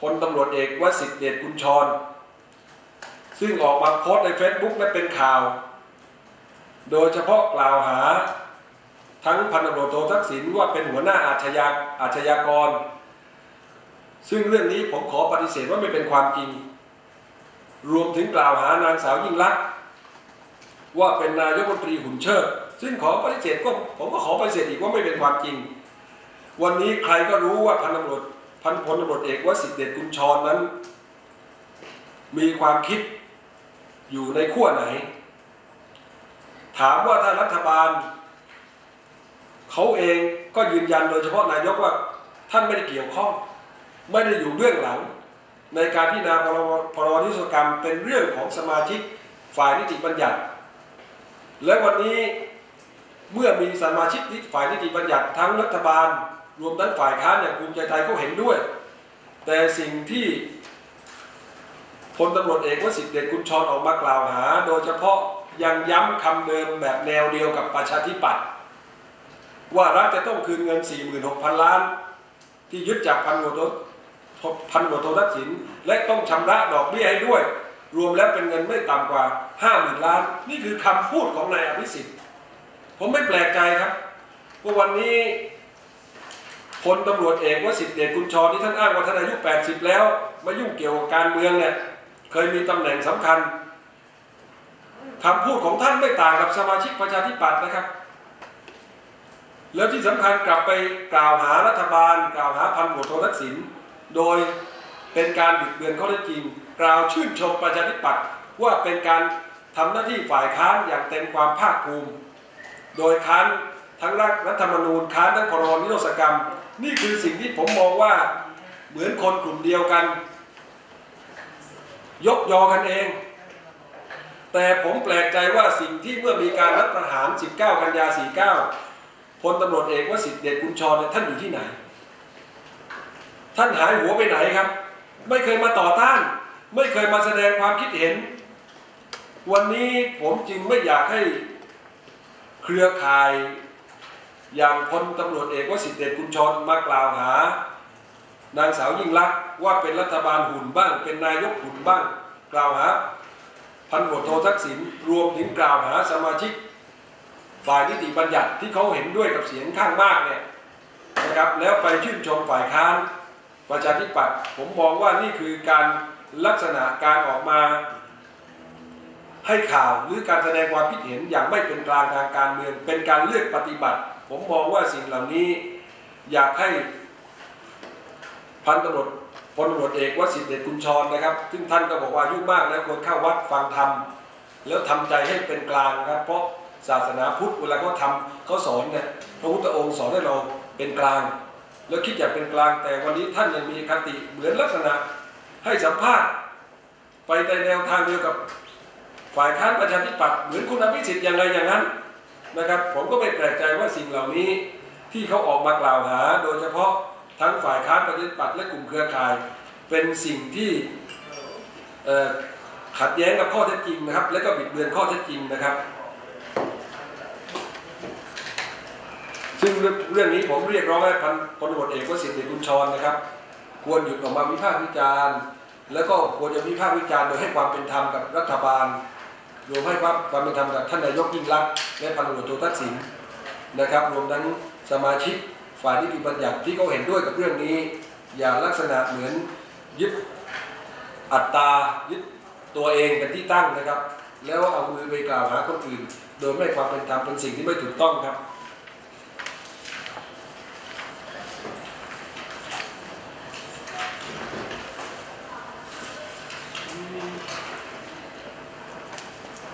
พลตำรวจเอกวสิทธิเดชกุลชร ซึ่งออกมาโพสใน Facebook และเป็นข่าว โดยเฉพาะกล่าวหา ทั้งพันตำรวจโททักษิณว่าเป็นหัวหน้าอาชญาอาชญากร ซึ่งเรื่องนี้ผมขอปฏิเสธว่าไม่เป็นความจริง รวมถึงกล่าวหานางสาวยิ่งลักษณ์ว่าเป็นนายกรัฐมนตรีหุ่นเชิดซึ่งขอปฏิเสธก็ผมก็ขอปฏิเสธอีกว่าไม่เป็นความจริง วันนี้ใครก็รู้ว่าพันตำรวจ พันพลตำรวจเอกวสิทธิเดชกุลชรนั้น มีความคิดอยู่ในขั้วไหน ถามว่าถ้ารัฐบาล เขาเองก็ยืนยันโดยเฉพาะนายกว่าท่านไม่ได้เกี่ยวข้อง ไม่ได้อยู่เบื้องหลัง ในการพิจารณาพรบพรบนิรโทษกรรมเป็นเรื่องของสมาชิกฝ่ายนิติบัญญัติ และวันนี้เมื่อมีสมาชิกฝ่ายนิติบัญญัติทั้งรัฐบาล รวมทั้งฝ่ายค้านอย่างภูมิใจไทยเขาเห็นด้วย แต่สิ่งที่พลตำรวจเอกวสิทธิเดชกุลชรออกมากล่าวหา โดยเฉพาะยังย้ำคำเดิมแบบแนวเดียวกับประชาธิปัตย์ว่ารัฐจะต้องคืนเงิน 46,000 ล้าน ที่ยึดจากพันหัวโทพันหัวโททักษิณและต้องชำระดอกเบี้ยให้ด้วย รวมแล้วเป็นเงินไม่ต่ำกว่า 50,000 ล้าน นี่คือคำพูดของนายอภิสิทธิ์ ผมไม่แปลกใจครับว่าวันนี้ พลตำรวจเอกวสิทธิเดชกุลชรที่ท่านอ้างว่าท่านอายุ 80 แล้ว มายุ่งเกี่ยวกับการเมืองเนี่ยเคยมีตำแหน่งสำคัญคำพูดของท่านไม่ต่างกับสมาชิกประชาธิปัตย์นะครับ แล้วที่สำคัญกลับไปกล่าวหารัฐบาล กล่าวหาพันหัวโททักษิณโดยเป็นการบิดเบือนข้อเท็จจริง กล่าวชื่นชมประชาธิปัตย์ว่าเป็นการทำหน้าที่ฝ่ายค้านอย่างเต็มความภาคภูมิ โดยค้าน ทั้งรัฐธรรมนูญค้านทั้งพรบนิรโทษกรรม นี่คือสิ่งที่ผมมองว่าเหมือนคนกลุ่มเดียวกัน ยกยอกันเอง แต่ผมแปลกใจว่าสิ่งที่เมื่อมีการรัฐประหาร 19 กันยา 49พลตำรวจเอกวสิทธิเดชกุลชรท่านอยู่ที่ไหน ท่านหายหัวไปไหนครับ ไม่เคยมาต่อต้าน ไม่เคยมาแสดงความคิดเห็น วันนี้ผมจึงไม่อยากให้เครือข่าย อย่างพลตำรวจเอกวสิทธิเดชกุลชรมากล่าวหา นางสาวยิ่งลักษณ์ว่าเป็นรัฐบาลหุ่นบ้าง เป็นนายกหุ่นบ้าง กล่าวหาพันตำรวจโททักษิณรวมถึงกล่าวหาสมาชิก ฝ่ายนิติบัญญัติที่เขาเห็นด้วยกับเสียงข้างมากเนี่ยนะครับแล้วไปชื่นชมฝ่ายค้านประชาธิปัตย์ผมมองว่านี่คือการลักษณะการออกมา ให้ข่าวหรือการแสดงความคิดเห็นอย่างไม่เป็นกลางทางการเมือง เป็นการเลือกปฏิบัติ ผมมองว่าสิ่งเหล่านี้อยากให้พันตำรวจพลตำรวจเอกวสิทธิเดชกุลชรนะครับ ซึ่งท่านก็บอกว่าอายุมากแล้วควรเข้าวัดฟังธรรมแล้วทำใจให้เป็นกลางนะครับ เพราะศาสนาพุทธเวลาเขาทำเขาสอนเนี่ยพระพุทธองค์สอนให้เราเป็นกลาง แล้วคิดอยากเป็นกลางแต่วันนี้ท่านยังมีคติเหมือนลักษณะให้สัมภาษณ์ ไปในแนวทางเดียวกับ ฝ่ายค้านประชาธิปัตย์เหมือนคุณอภิสิทธิ์อย่างไรอย่างนั้นนะครับผมก็ไม่แปลกใจว่าสิ่งเหล่านี้ที่เขาออกมากล่าวหา โดยเฉพาะทั้งฝ่ายค้านประชาธิปัตย์และกลุ่มเครือข่าย เป็นสิ่งที่ขัดแย้งกับข้อเท็จจริงนะครับ และก็บิดเบือนข้อเท็จจริงนะครับ ซึ่งเรื่องนี้ผมเรียกร้องให้พันพลตำรวจเอกวสิทธิ์เดชกุลชรนะครับ ควรหยุดออกมาวิพากษ์วิจารณ์ แล้วก็ควรจะวิพากษ์วิจารณ์โดยให้ความเป็นธรรมกับรัฐบาล รวมให้ความความเป็นธรรมกับท่านนายกยิ่งรักษณ์และพันตำรวจโททักษิณนะครับ รวมทั้งสมาชิกฝ่ายนิติบัญญัติที่เขาเห็นด้วยกับเรื่องนี้ อย่าลักษณะเหมือนยึดอัตตายึดตัวเองเป็นที่ตั้งนะครับ แล้วเอามือไปกล่าวหาคนอื่น โดยไม่ความเป็นธรรมเป็นสิ่งที่ไม่ถูกต้องครับ